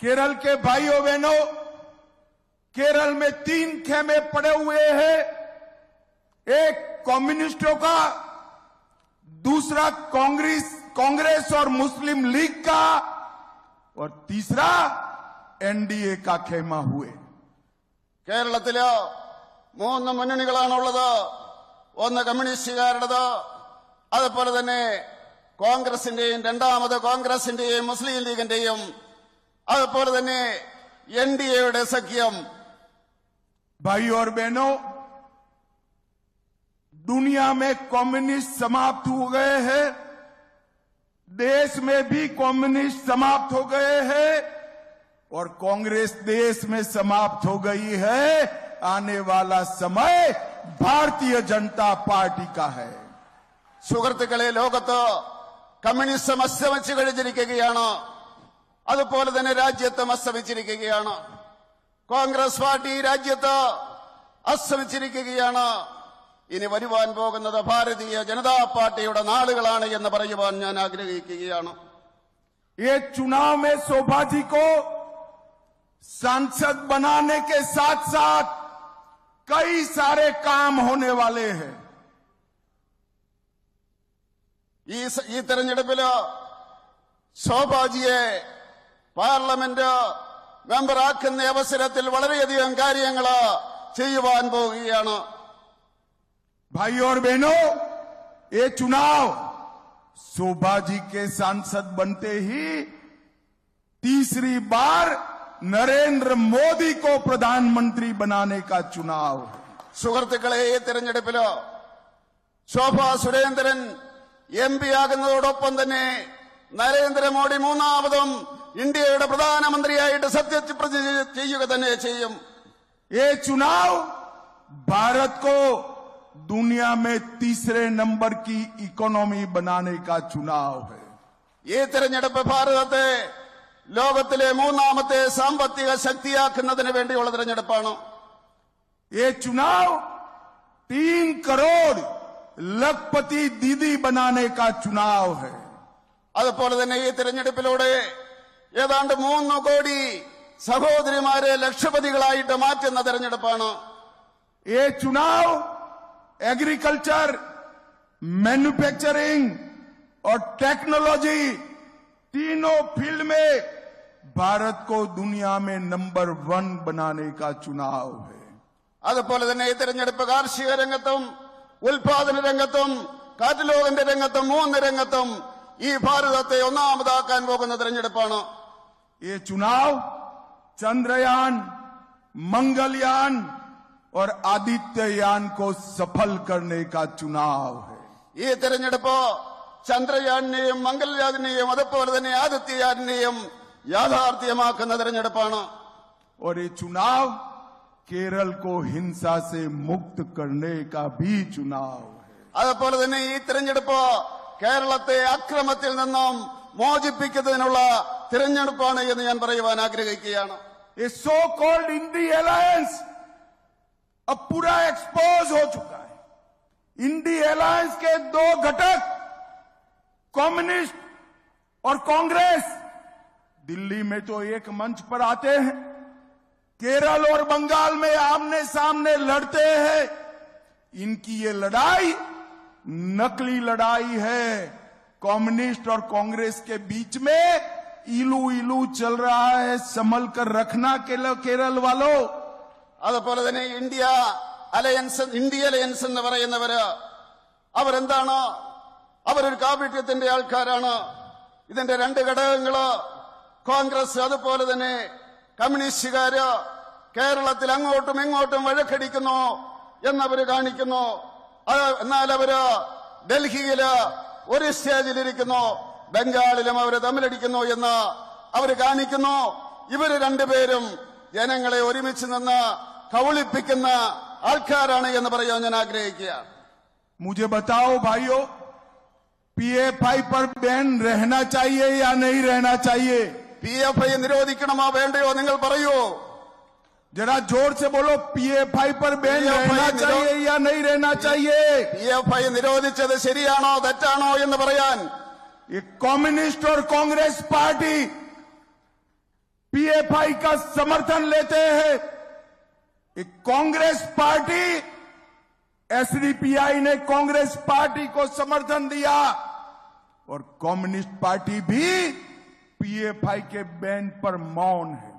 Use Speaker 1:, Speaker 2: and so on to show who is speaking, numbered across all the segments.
Speaker 1: केरल के भाइयों बहनों केरल में तीन खेमे पड़े हुए हैं एक कम्युनिस्टों का दूसरा कांग्रेस कांग्रेस और मुस्लिम लीग का और तीसरा एनडीए का खेमा हुए
Speaker 2: കേരളത്തില് മൂന്ന് മുന്നണികളാണുള്ളത് ഒന്ന് കമ്മ്യൂണിസ്റ്റുകാരുടേത് അതുപോലെ തന്നെ കോൺഗ്രസിന്റെയും രണ്ടാമത് കോൺഗ്രസിന്റെയും മുസ്ലിം ലീഗിന്റെയും അതുപോലെ തന്നെ എൻ ഡി എയുടെ സഖ്യം
Speaker 1: भाई और बहनों दुनिया में कम्युनिस्ट समाप्त हो गए हैं देश में भी कम्युनिस्ट समाप्त हो गए हैं और कांग्रेस देश में समाप्त हो गई है आने वाला समय भारतीय जनता पार्टी का है
Speaker 2: സുഹൃത്തുക്കളെ ലോകത്ത് കമ്മ്യൂണിസം അസ്തമിച്ചു കഴിഞ്ഞിരിക്കുകയാണ് അതുപോലെ തന്നെ രാജ്യത്തും അസ്തമിച്ചിരിക്കുകയാണ് കോൺഗ്രസ് പാർട്ടി രാജ്യത്ത് അസ്തമിച്ചിരിക്കുകയാണ് ഇനി വരുവാൻ പോകുന്നത് ഭാരതീയ ജനതാ പാർട്ടിയുടെ നാളുകളാണ് എന്ന് പറയുവാൻ ഞാൻ ആഗ്രഹിക്കുകയാണ്
Speaker 1: ये चुनाव में शोभा जी को सांसद बनाने के साथ साथ कई सारे काम होने वाले हैं
Speaker 2: ഈ സ- ഈ തെരഞ്ഞെടുപ്പില് ശോഭാജിയെ പാർലമെന്റ് മെമ്പറാക്കുന്ന അവസരത്തിൽ വളരെയധികം കാര്യങ്ങൾ ചെയ്യുവാൻ പോവുകയാണ്
Speaker 1: भाई और बहनों ये चुनाव शोभा जी के सांसद बनते ही तीसरी बार नरेंद्र मोदी को प्रधानमंत्री बनाने का चुनाव है
Speaker 2: സുഹൃത്തുക്കളെ ഈ തെരഞ്ഞെടുപ്പില് ശോഭ സുരേന്ദ്രൻ എം പി ആകുന്നതോടൊപ്പം തന്നെ നരേന്ദ്രമോദി മൂന്നാമതും ഇന്ത്യയുടെ പ്രധാനമന്ത്രിയായിട്ട് സത്യപ്രതിജ്ഞ ചെയ്യുക തന്നെ ചെയ്യും
Speaker 1: ये चुनाव भारत को दुनिया में तीसरे नंबर की इकोनॉमी बनाने का चुनाव है
Speaker 2: ഈ തെരഞ്ഞെടുപ്പ് ഭാരതത്തെ ലോകത്തിലെ മൂന്നാമത്തെ സാമ്പത്തിക ശക്തിയാക്കുന്നതിന് വേണ്ടിയുള്ള തെരഞ്ഞെടുപ്പാണ്
Speaker 1: ये चुनाव तीन करोड़ लखपति दीदी बनाने का चुनाव है
Speaker 2: അതുപോലെ തന്നെ ഈ തെരഞ്ഞെടുപ്പിലൂടെ ഏതാണ്ട് മൂന്ന് കോടി സഹോദരിമാരെ ലക്ഷപതികളായിട്ട് മാറ്റുന്ന തെരഞ്ഞെടുപ്പാണ്
Speaker 1: ये चुनाव एग्रीकल्चर मैन्युफैक्चरिंग और टेक्नोलॉजी तीनों फील्ड में भारत को दुनिया में नंबर वन बनाने का चुनाव है
Speaker 2: അതുപോലെ തന്നെ ഈ തെരഞ്ഞെടുപ്പ് കാർഷിക രംഗത്തും ഉൽപാദന രംഗത്തും കാറ്റലോഗിന്റെ രംഗത്തും മൂന്ന് രംഗത്തും ഈ ഭാരതത്തെ ഒന്നാമതാക്കാൻ പോകുന്ന തെരഞ്ഞെടുപ്പാണ്
Speaker 1: ये चुनाव चंद्रयान मंगलयान और आदित्ययान को सफल करने का चुनाव है
Speaker 2: ഈ തെരഞ്ഞെടുപ്പ് ചന്ദ്രയാനെയും മംഗൾയാനെയും അതുപോലെ തന്നെ ആദിത്യയാനെയും യാഥാർത്ഥ്യമാക്കുന്ന തെരഞ്ഞെടുപ്പാണ്
Speaker 1: और ये चुनाव केरल को हिंसा से मुक्त करने का भी चुनाव है
Speaker 2: അതുപോലെ തന്നെ ഈ തെരഞ്ഞെടുപ്പ് കേരളത്തെ അക്രമത്തിൽ നിന്നും മോചിപ്പിക്കുന്നതിനുള്ള തിരഞ്ഞെടുപ്പാണ് എന്ന് ഞാൻ പറയുവാൻ ആഗ്രഹിക്കുകയാണ്
Speaker 1: ये सो कॉल्ड इंडी अलायंस अब पूरा एक्सपोज हो चुका है इंडी अलायंस के दो घटक कम्युनिस्ट और कांग्रेस दिल्ली में तो एक मंच पर आते हैं केरल और बंगाल में आमने सामने लड़ते हैं इनकी ये लड़ाई नकली लड़ाई है कम्युनिस्ट और कांग्रेस के बीच में ഇലു ഇലു ചൽ സമൽ കർ കേരള വാലോ
Speaker 2: അതുപോലെ തന്നെ ഇന്ത്യ അലയൻസ് ഇന്ത്യ അലയൻസ് എന്ന് പറയുന്നവര് അവരെന്താണ്? അവരൊരു കാപീഠ്യത്തിന്റെ ആൾക്കാരാണ്. ഇതിന്റെ രണ്ട് ഘടകങ്ങൾ കോൺഗ്രസ് അതുപോലെ തന്നെ കമ്മ്യൂണിസ്റ്റുകാര് കേരളത്തിൽ അങ്ങോട്ടും ഇങ്ങോട്ടും വഴക്കടിക്കുന്നു എന്നവര് കാണിക്കുന്നു. എന്നാൽ അവർ ഡൽഹിയിൽ ഒരു സ്റ്റേജിലിരിക്കുന്നു. ബംഗാളിലും അവര് തമ്മിലടിക്കുന്നു എന്ന് അവര് കാണിക്കുന്നു ഇവര് രണ്ടുപേരും ജനങ്ങളെ ഒരുമിച്ച് നിന്ന് കൗളിപ്പിക്കുന്ന ആൾക്കാരാണ് എന്ന് പറയാൻ ഞാൻ ആഗ്രഹിക്കുകയാണ്
Speaker 1: मुझे बताओ भाइयों पीएफआई पर बैन रहना चाहिए या नहीं रहना चाहिए
Speaker 2: പി എഫ് ഐ നിരോധിക്കണമോ വേണ്ടയോ നിങ്ങൾ പറയൂ
Speaker 1: जरा जोर से बोलो पीएफआई पर बैन
Speaker 2: PFI
Speaker 1: रहना
Speaker 2: निरो-
Speaker 1: चाहिए या नहीं रहना चाहिए
Speaker 2: പി എഫ് ഐ നിരോധിച്ചത് ശരിയാണോ തെറ്റാണോ എന്ന് പറയാൻ
Speaker 1: ये कम्युनिस्ट और कांग्रेस पार्टी पीएफआई का समर्थन लेते हैं। एक कांग्रेस पार्टी, एसडीपीआई ने कांग्रेस पार्टी को समर्थन दिया और कम्युनिस्ट पार्टी भी पीएफआई के बैन पर मौन है।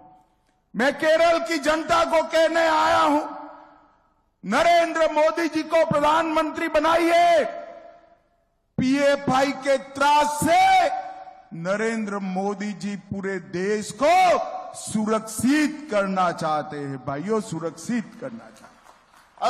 Speaker 1: मैं केरल की जनता को कहने आया हूँ, नरेंद्र मोदी जी को प्रधानमंत्री बनाइए। पीएफआई के त्रास से नरेंद्र मोदी जी पूरे देश को सुरक्षित करना चाहते हैं, भाइयों, सुरक्षित करना चाहते हैं।